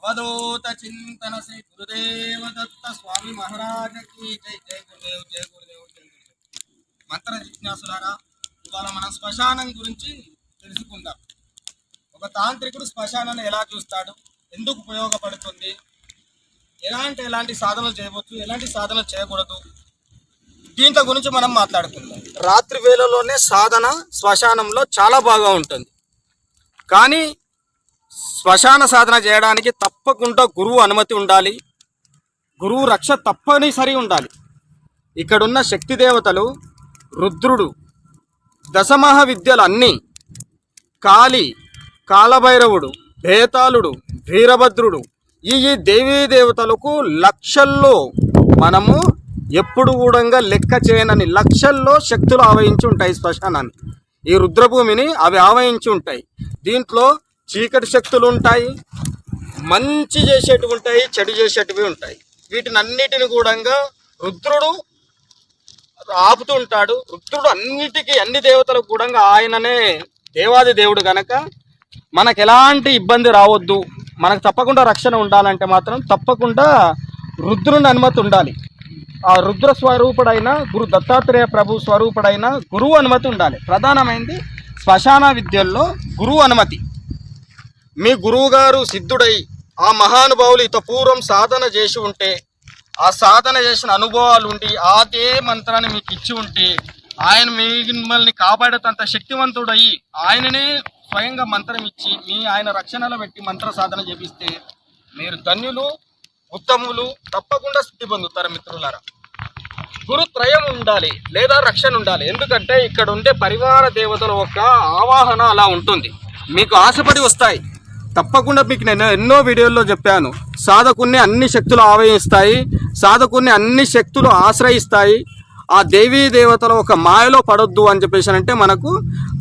అవధూత చింతన శ్రీ గురుదేవ దత్త స్వామి మహారాజ కి జై జై గురుదేవ్ జై గురుదేవ్ జై గురుదేవ్ మంత్ర జిజ్ఞాసులారా ఇవాళ మనం శ్మశానం గురించి తెలుసుకుందాం. ఒక తాంత్రికుడు శ్మశానాన్ని ఎలా చూస్తాడు? ఎందుకు ఉపయోగపడుతుంది? ఎలాంటి ఎలాంటి సాధనలు చేయవచ్చు? ఎలాంటి సాధనలు చేయకూడదు? దీంతో గురించి మనం మాట్లాడుకుందాం. రాత్రి వేళలోనే సాధన శ్మశానంలో చాలా బాగా ఉంటుంది. కానీ శ్మశాన సాధన చేయడానికి తప్పకుండా గురువు అనుమతి ఉండాలి. గురువు రక్ష తప్పనిసరి ఉండాలి. ఇక్కడున్న శక్తి దేవతలు రుద్రుడు దశమహ విద్యలు అన్నీ కాళి కాలభైరవుడు భేతాళుడు వీరభద్రుడు ఈ ఈ దేవీ దేవతలకు లక్షల్లో మనము ఎప్పుడు కూడా లెక్క చేయనని లక్షల్లో శక్తులు ఆవహించి ఉంటాయి శ్మశానాన్ని. ఈ రుద్రభూమిని అవి ఆవహించి ఉంటాయి. దీంట్లో చీకటి శక్తులు ఉంటాయి మంచి చేసేటివి ఉంటాయి చెడు చేసేటివి ఉంటాయి. వీటిని అన్నిటిని కూడా రుద్రుడు ఆపుతూ ఉంటాడు. రుద్రుడు అన్నిటికీ అన్ని దేవతలకు కూడా ఆయననే దేవాది దేవుడు కనుక మనకు ఎలాంటి ఇబ్బంది రావద్దు. మనకు తప్పకుండా రక్షణ ఉండాలంటే మాత్రం తప్పకుండా రుద్రుని అనుమతి ఉండాలి. ఆ రుద్ర స్వరూపుడైన గురు దత్తాత్రేయ ప్రభు స్వరూపుడైన గురువు అనుమతి ఉండాలి. ప్రధానమైనది శ్మశాన విద్యల్లో గురువు అనుమతి. మీ గురువుగారు సిద్ధుడై ఆ మహానుభావులు ఇత పూర్వం సాధన చేసి ఉంటే ఆ సాధన చేసిన అనుభవాలు ఉండి అదే మంత్రాన్ని మీకు ఇచ్చి ఉంటే ఆయన మిమ్మల్ని కాపాడేటంత శక్తివంతుడై ఆయననే స్వయంగా మంత్రం ఇచ్చి మీ ఆయన రక్షణలో పెట్టి మంత్ర సాధన చేపిస్తే మీరు ధన్యులు ఉత్తములు తప్పకుండా స్థితి పొందుతారు మిత్రులారా. గురుత్రయం ఉండాలి లేదా రక్షణ ఉండాలి. ఎందుకంటే ఇక్కడ ఉండే పరివార దేవతల యొక్క ఆవాహన అలా ఉంటుంది. మీకు ఆశపడి వస్తాయి. తప్పకుండా మీకు నేను ఎన్నో వీడియోల్లో చెప్పాను. సాధకుణ్ణి అన్ని శక్తులు ఆవహిస్తాయి. సాధకుణ్ణి అన్ని శక్తులు ఆశ్రయిస్తాయి. ఆ దేవీ దేవతల ఒక మాయలో పడొద్దు అని చెప్పేసి అంటే మనకు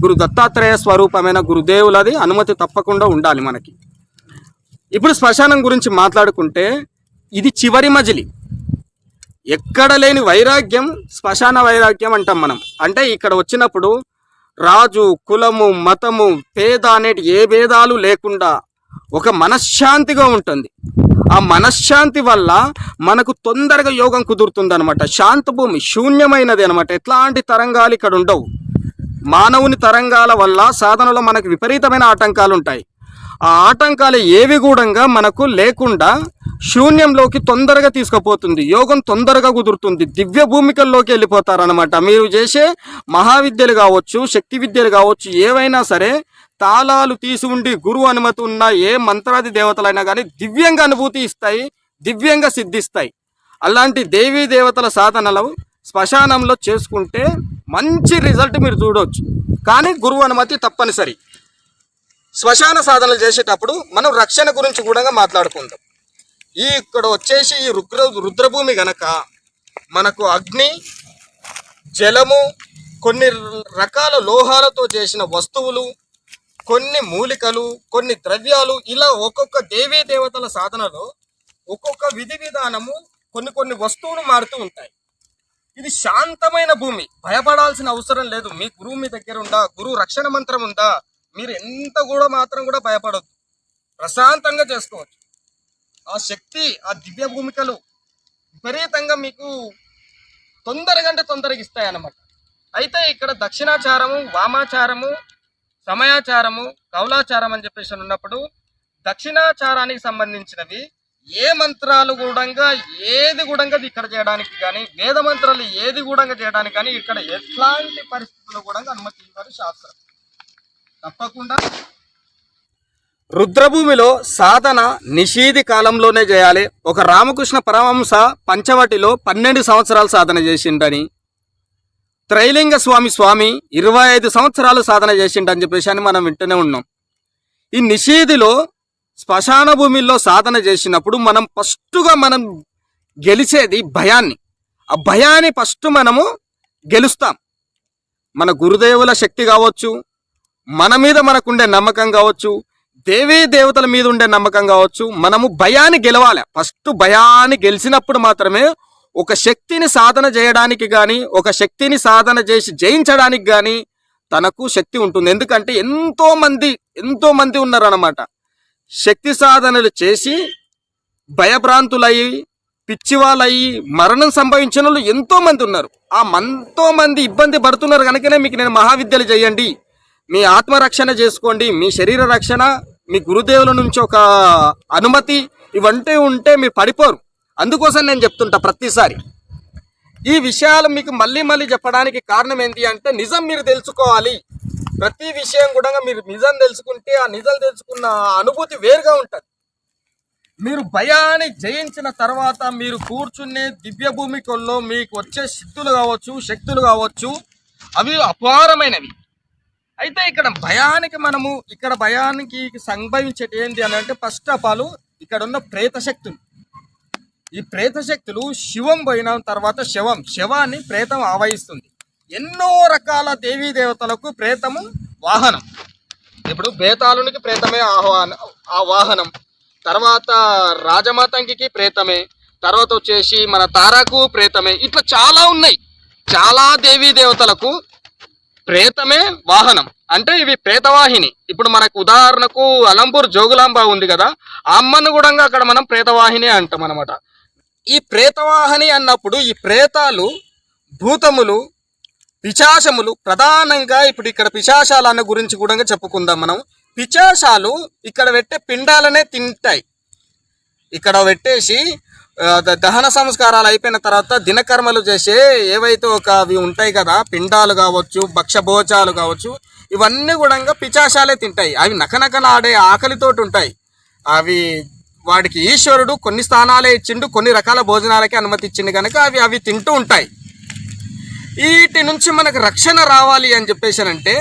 గురు దత్తాత్రేయ స్వరూపమైన గురుదేవులది అనుమతి తప్పకుండా ఉండాలి మనకి. ఇప్పుడు శ్మశానం గురించి మాట్లాడుకుంటే ఇది చివరి మజిలి. ఎక్కడ లేని వైరాగ్యం శ్మశాన వైరాగ్యం అంటాం మనం. అంటే ఇక్కడ వచ్చినప్పుడు రాజు కులము మతము పేద అనేటి ఏ భేదాలు లేకుండా ఒక మనశ్శాంతిగా ఉంటుంది. ఆ మనశ్శాంతి వల్ల మనకు తొందరగా యోగం కుదురుతుంది అనమాట శాంత భూమి శూన్యమైనది అనమాట ఎట్లాంటి తరంగాలు ఇక్కడ ఉండవు. మానవుని తరంగాల వల్ల సాధనలో మనకు విపరీతమైన ఆటంకాలు ఉంటాయి. ఆ ఆటంకాలు ఏవి కూడా మనకు లేకుండా శూన్యంలోకి తొందరగా తీసుకుపోతుంది. యోగం తొందరగా కుదురుతుంది. దివ్య భూమికల్లోకి వెళ్ళిపోతారనమాట మీరు చేసే మహావిద్యలు కావచ్చు శక్తి విద్యలు కావచ్చు ఏవైనా సరే తాళాలు తీసి ఉండి గురువు అనుమతి ఉన్న ఏ మంత్రాది దేవతలైనా కానీ దివ్యంగా అనుభూతి ఇస్తాయి దివ్యంగా సిద్ధిస్తాయి. అలాంటి దేవీ దేవతల సాధనలు శ్మశానంలో చేసుకుంటే మంచి రిజల్ట్ మీరు చూడవచ్చు కానీ గురువు అనుమతి తప్పనిసరి. శ్మశాన సాధనలు చేసేటప్పుడు మనం రక్షణ గురించి కూడా మాట్లాడుకుందాం. ఈ ఇక్కడ వచ్చేసి ఈ రుద్ర రుద్రభూమి గనక మనకు అగ్ని జలము కొన్ని రకాల లోహాలతో చేసిన వస్తువులు కొన్ని మూలికలు కొన్ని ద్రవ్యాలు ఇలా ఒక్కొక్క దేవీ దేవతల సాధనలో ఒక్కొక్క విధి విధానము కొన్ని కొన్ని వస్తువులు మారుతూ ఉంటాయి. ఇది శాంతమైన భూమి. భయపడాల్సిన అవసరం లేదు. మీ గురువు మీ దగ్గర ఉందా? గురువు రక్షణ మంత్రం ఉందా? మీరు ఎంత కూడా మాత్రం కూడా భయపడొద్దు. ప్రశాంతంగా చేసుకోవచ్చు. ఆ శక్తి ఆ దివ్య భూమికలు విపరీతంగా మీకు తొందరగంటే తొందరగా ఇస్తాయి అన్నమాట అయితే ఇక్కడ దక్షిణాచారము వామాచారము సమయాచారము కౌలాచారం అని చెప్పేసి ఉన్నప్పుడు దక్షిణాచారానికి సంబంధించినవి ఏ మంత్రాలు కూడా ఏది కూడా ఇక్కడ చేయడానికి కానీ వేద మంత్రాలు ఏది కూడా చేయడానికి కానీ ఇక్కడ ఎట్లాంటి పరిస్థితుల్లో కూడా అనుమతించారు శాస్త్రం. తప్పకుండా. రుద్రభూమిలో సాధన నిషీది కాలంలోనే చేయాలి. ఒక రామకృష్ణ పరమహంస పంచవటిలో పన్నెండు సంవత్సరాలు సాధన చేసిండని త్రైలింగ స్వామి స్వామి ఇరవై ఐదు సంవత్సరాలు సాధన చేసిండని చెప్పేసి అని మనం వింటూనే ఉన్నాం. ఈ నిషేధిలో శ్మశాన భూమిలో సాధన చేసినప్పుడు మనం ఫస్ట్గా మనం గెలిచేది భయాన్ని. ఆ భయాన్ని ఫస్ట్ మనము గెలుస్తాం. మన గురుదేవుల శక్తి కావచ్చు మన మీద మనకుండే నమ్మకం కావచ్చు దేవీ దేవతల మీద ఉండే నమ్మకం కావచ్చు మనము భయాన్ని గెలవాలి. ఫస్ట్ భయాన్ని గెలిచినప్పుడు మాత్రమే ఒక శక్తిని సాధన చేయడానికి కానీ ఒక శక్తిని సాధన చేసి జయించడానికి కానీ తనకు శక్తి ఉంటుంది. ఎందుకంటే ఎంతోమంది ఎంతోమంది ఉన్నారన్నమాట. శక్తి సాధనలు చేసి భయభ్రాంతులయ్యి పిచ్చివాళ్ళయ్యి మరణం సంభవించిన వాళ్ళు ఎంతోమంది ఉన్నారు. ఆ ఎంతో మంది ఇబ్బంది పడుతున్నారు కనుకనే మీకు నేను మహావిద్యలు చేయండి. మీ ఆత్మరక్షణ చేసుకోండి. మీ శరీర రక్షణ మీ గురుదేవుల నుంచి ఒక అనుమతి ఇవంటే ఉంటే మీరు పడిపోరు. అందుకోసం నేను చెప్తుంటా ప్రతిసారి. ఈ విషయాలు మీకు మళ్ళీ మళ్ళీ చెప్పడానికి కారణం ఏంటి అంటే నిజం మీరు తెలుసుకోవాలి. ప్రతి విషయం కూడా మీరు నిజం తెలుసుకుంటే ఆ నిజం తెలుసుకున్న అనుభూతి వేరుగా ఉంటుంది. మీరు భయాన్ని జయించిన తర్వాత మీరు కూర్చునే దివ్య భూమికల్లో మీకు వచ్చే సిద్ధులు కావచ్చు శక్తులు కావచ్చు అవి అపారమైనవి. అయితే ఇక్కడ భయానికి మనము ఇక్కడ భయానికి సంభవించేది ఏంటి అని అంటే ఫస్ట్ ఆఫ్ ఆల్ ఇక్కడ ఉన్న ప్రేత శక్తులు ఈ ప్రేత శక్తులు శివం పోయిన తర్వాత శవం శవాన్ని ప్రేతం ఆవహిస్తుంది. ఎన్నో రకాల దేవీ దేవతలకు ప్రేతము వాహనం. ఇప్పుడు బేతాళునికి ప్రేతమే ఆహ్వాన ఆ వాహనం తర్వాత రాజమాతంకి ప్రేతమే తర్వాత వచ్చేసి మన తారాకు ప్రేతమే. ఇట్లా చాలా ఉన్నాయి. చాలా దేవీ దేవతలకు ప్రేతమే వాహనం. అంటే ఇవి ప్రేతవాహిని. ఇప్పుడు మనకు ఉదాహరణకు అలంపూర్ జోగులాంబ ఉంది కదా ఆ అమ్మను కూడా అక్కడ మనం ప్రేతవాహిని అంటాం అనమాట ఈ ప్రేతవాహని అన్నప్పుడు ఈ ప్రేతాలు భూతములు పిశాచములు ప్రధానంగా ఇప్పుడు ఇక్కడ పిశాచాలన్న గురించి కూడా చెప్పుకుందాం మనం. పిచాశాలు ఇక్కడ పెట్టే పిండాలనే తింటాయి. ఇక్కడ పెట్టేసి ద- దహన సంస్కారాలు అయిపోయిన తర్వాత దినకర్మలు చేసే ఏవైతే ఒక అవి ఉంటాయి కదా పిండాలు కావచ్చు భక్ష్యభోజాలు కావచ్చు ఇవన్నీ కూడా పిచాశాలే తింటాయి. అవి నకనకలాడే ఆకలితోటి ఉంటాయి. అవి వాడికి ఈశ్వరుడు కొన్ని స్థానాలే ఇచ్చిండు కొన్ని రకాల భోజనాలకి అనుమతి ఇచ్చిండు కనుక అవి అవి తింటూ ఉంటాయి. వీటి నుంచి మనకు రక్షణ రావాలి అని చెప్పేసానంటే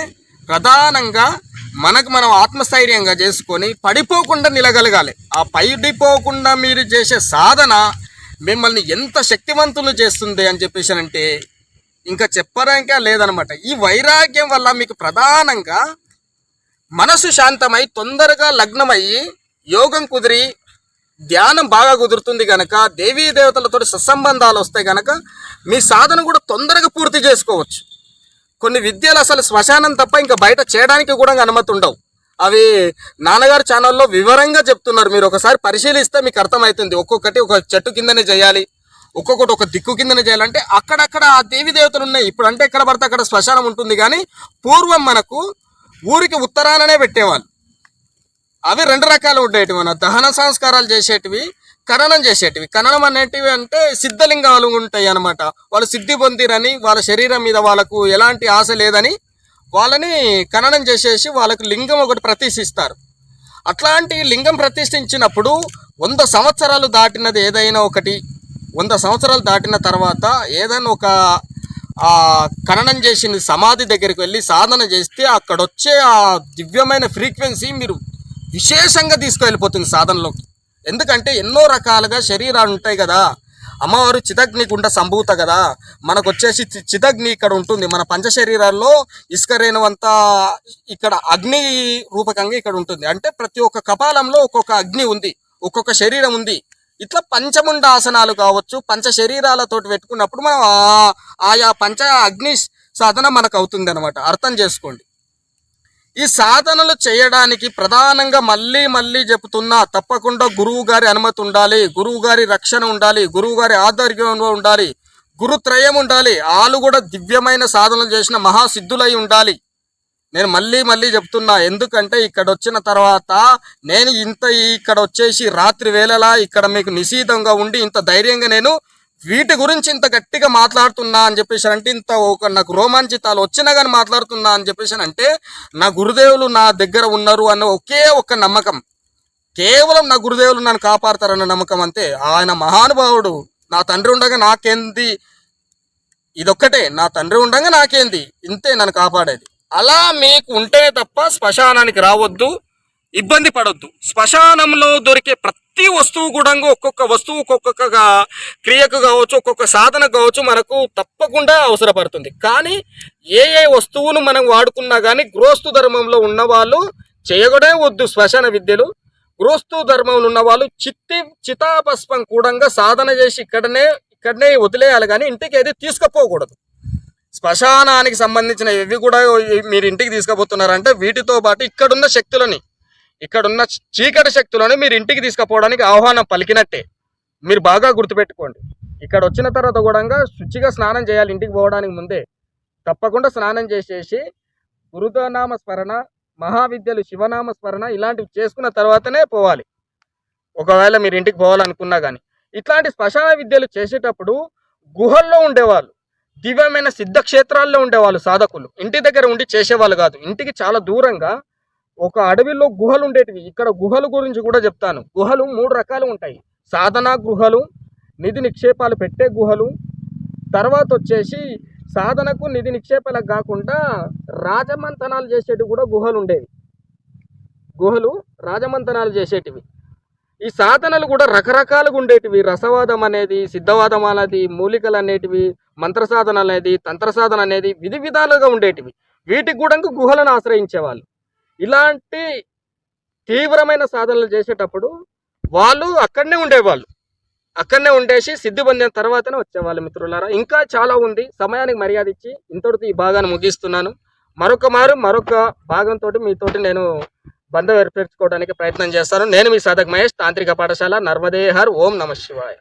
ప్రధానంగా మనకు మనం ఆత్మస్థైర్యంగా చేసుకొని పడిపోకుండా నిలగలగాలి. ఆ పడిపోకుండా మీరు చేసే సాధన మిమ్మల్ని ఎంత శక్తివంతులు చేస్తుంది అని చెప్పేసానంటే ఇంకా చెప్పడానికే లేదనమాట. ఈ వైరాగ్యం వల్ల మీకు ప్రధానంగా మనసు శాంతమై తొందరగా లగ్నమయ్యి యోగం కుదిరి ధ్యానం బాగా కుదురుతుంది కనుక దేవీ దేవతలతో సత్సంబంధాలు వస్తాయి కనుక మీ సాధన కూడా తొందరగా పూర్తి చేసుకోవచ్చు. కొన్ని విద్యలు అసలు శ్మశానం తప్ప ఇంకా బయట చేయడానికి కూడా అనుమతి ఉండవు. అవి నాన్నగారు ఛానల్లో వివరంగా చెప్తున్నారు. మీరు ఒకసారి పరిశీలిస్తే మీకు అర్థమవుతుంది. ఒక్కొక్కటి ఒక చెట్టు కిందనే చేయాలి ఒక్కొక్కటి ఒక దిక్కు కిందనే చేయాలంటే అక్కడక్కడ ఆ దేవి దేవతలు ఉన్నాయి. ఇప్పుడు అంటే ఎక్కడ పడితే అక్కడ శ్మశానం ఉంటుంది కానీ పూర్వం మనకు ఊరికి ఉత్తరాననే పెట్టేవాళ్ళు. అవి రెండు రకాలు ఉండేటివి మన దహన సంస్కారాలు చేసేటివి ఖననం చేసేటివి. ఖననం అనేటివి అంటే సిద్ధలింగాలు ఉంటాయి అన్నమాట. వాళ్ళు సిద్ధి పొందిరని వాళ్ళ శరీరం మీద వాళ్ళకు ఎలాంటి ఆశ లేదని వాళ్ళని ఖననం చేసేసి వాళ్ళకు లింగం ఒకటి ప్రతిష్ఠిస్తారు. అట్లాంటి లింగం ప్రతిష్ఠించినప్పుడు వంద సంవత్సరాలు దాటినది ఏదైనా ఒకటి వంద సంవత్సరాలు దాటిన తర్వాత ఏదైనా ఒక ఖననం చేసిన సమాధి దగ్గరికి వెళ్ళి సాధన చేస్తే అక్కడ వచ్చే ఆ దివ్యమైన ఫ్రీక్వెన్సీ మీరు విశేషంగా తీసుకువెళ్ళిపోతుంది సాధనలోకి. ఎందుకంటే ఎన్నో రకాలుగా శరీరాలు ఉంటాయి కదా. అమ్మవారు చిదగ్ని గుండ సంభూత కదా. మనకు వచ్చేసి చిదగ్ని ఇక్కడ ఉంటుంది. మన పంచ శరీరాల్లో ఇసుక రేణువంతా ఇక్కడ అగ్ని రూపకంగా ఇక్కడ ఉంటుంది. అంటే ప్రతి ఒక్క కపాలంలో ఒక్కొక్క అగ్ని ఉంది. ఒక్కొక్క శరీరం ఉంది. ఇట్లా పంచముండ ఆసనాలు కావచ్చు పంచ శరీరాలతోటి పెట్టుకున్నప్పుడు మనం ఆ- ఆయా పంచ అగ్ని సాధన మనకు అవుతుంది అనమాట అర్థం చేసుకోండి. ఈ సాధనలు చేయడానికి ప్రధానంగా మళ్ళీ మళ్ళీ చెప్తున్నా తప్పకుండా గురువు గారి అనుమతి ఉండాలి గురువు గారి రక్షణ ఉండాలి గురువు గారి ఆధ్వర్యంలో ఉండాలి గురుత్రయం ఉండాలి వాళ్ళు కూడా దివ్యమైన సాధనలు చేసిన మహాసిద్ధులై ఉండాలి. నేను మళ్ళీ మళ్ళీ చెప్తున్నా ఎందుకంటే ఇక్కడ వచ్చిన తర్వాత నేను ఇంత ఇక్కడ వచ్చేసి రాత్రి వేళలా ఇక్కడ మీకు నిశీతంగా ఉండి ఇంత ధైర్యంగా నేను వీటి గురించి ఇంత గట్టిగా మాట్లాడుతున్నా అని చెప్పేసి అంటే ఇంత ఒక నాకు రోమాంచితాలు వచ్చినా కానీ మాట్లాడుతున్నా అని చెప్పేసి అంటే నా గురుదేవులు నా దగ్గర ఉన్నారు అన్న ఒకే ఒక్క నమ్మకం. కేవలం నా గురుదేవులు నన్ను కాపాడతారన్న నమ్మకం అంతే ఆయన మహానుభావుడు. నా తండ్రి ఉండగా నాకేంది? ఇదొక్కటే. నా తండ్రి ఉండగా నాకేంది? ఇంతే నన్ను కాపాడేది. అలా మీకు ఉంటేనే తప్ప శ్మశానానికి రావద్దు ఇబ్బంది పడొద్దు. శ్మశానంలో దొరికే ప్రతి ప్రతి వస్తువు కూడా ఒక్కొక్క వస్తువు ఒక్కొక్కగా క్రియకు కావచ్చు ఒక్కొక్క సాధన కావచ్చు మనకు తప్పకుండా అవసరపడుతుంది. కానీ ఏ ఏ వస్తువును మనం వాడుకున్నా కానీ గృహస్థు ధర్మంలో ఉన్నవాళ్ళు చేయగడే వద్దు శ్మశాన విద్యలు. గృహస్థు ధర్మంలో ఉన్నవాళ్ళు చిత్తి చితాపస్పం కూడా సాధన చేసి ఇక్కడనే ఇక్కడనే వదిలేయాలి కానీ ఇంటికి ఏది తీసుకుపోకూడదు. శ్మశానానికి సంబంధించిన ఇవి కూడా మీరు ఇంటికి తీసుకుపోతున్నారంటే వీటితో పాటు ఇక్కడున్న శక్తులని ఇక్కడున్న చీకటి శక్తులను మీరు ఇంటికి తీసుకుపోవడానికి ఆహ్వానం పలికినట్టే. మీరు బాగా గుర్తుపెట్టుకోండి. ఇక్కడ వచ్చిన తర్వాత కూడా శుచిగా స్నానం చేయాలి ఇంటికి పోవడానికి ముందే. తప్పకుండా స్నానం చేసేసి గురుదనామ స్మరణ మహావిద్యలు శివనామ స్మరణ ఇలాంటివి చేసుకున్న తర్వాతనే పోవాలి. ఒకవేళ మీరు ఇంటికి పోవాలనుకున్నా కానీ ఇట్లాంటి శ్మశాన విద్యలు చేసేటప్పుడు గుహల్లో ఉండేవాళ్ళు దివ్యమైన సిద్ధక్షేత్రాల్లో ఉండేవాళ్ళు సాధకులు. ఇంటి దగ్గర ఉండి చేసేవాళ్ళు కాదు. ఇంటికి చాలా దూరంగా ఒక అడవిలో గుహలు ఉండేటివి. ఇక్కడ గుహల గురించి కూడా చెప్తాను. గుహలు మూడు రకాలు ఉంటాయి. సాధనా గుహలు నిధి నిక్షేపాలు పెట్టే గుహలు తర్వాత వచ్చేసి సాధనకు నిధి నిక్షేపాలకు కాకుండా రాజమంతనాలు చేసేటివి కూడా గుహలు ఉండేవి. గుహలు రాజమంతనాలు చేసేటివి. ఈ సాధనలు కూడా రకరకాలుగా ఉండేటివి. రసవాదం అనేది సిద్ధవాదం అనేది మూలికలు అనేటివి మంత్ర సాధన అనేది తంత్ర సాధన అనేది విధి విధాలుగా ఉండేటివి. వీటికి కూడా గుహలను ఆశ్రయించేవాళ్ళు. ఇలాంటి తీవ్రమైన సాధనలు చేసేటప్పుడు వాళ్ళు అక్కడనే ఉండేవాళ్ళు. అక్కడనే ఉండేసి సిద్ధి పొందిన తర్వాతనే వచ్చేవాళ్ళు మిత్రులారా. ఇంకా చాలా ఉంది. సమయానికి మర్యాద ఇచ్చి ఇంతటితో ఈ భాగాన్ని ముగిస్తున్నాను. మరొక మారు మరొక భాగంతో మీతోటి నేను బంధం ఏర్పరచుకోవడానికి ప్రయత్నం చేస్తాను. నేను మీ సాధక్ మహేష్ తాంత్రిక పాఠశాల నర్మదేహర్. ఓం నమ శివాయ.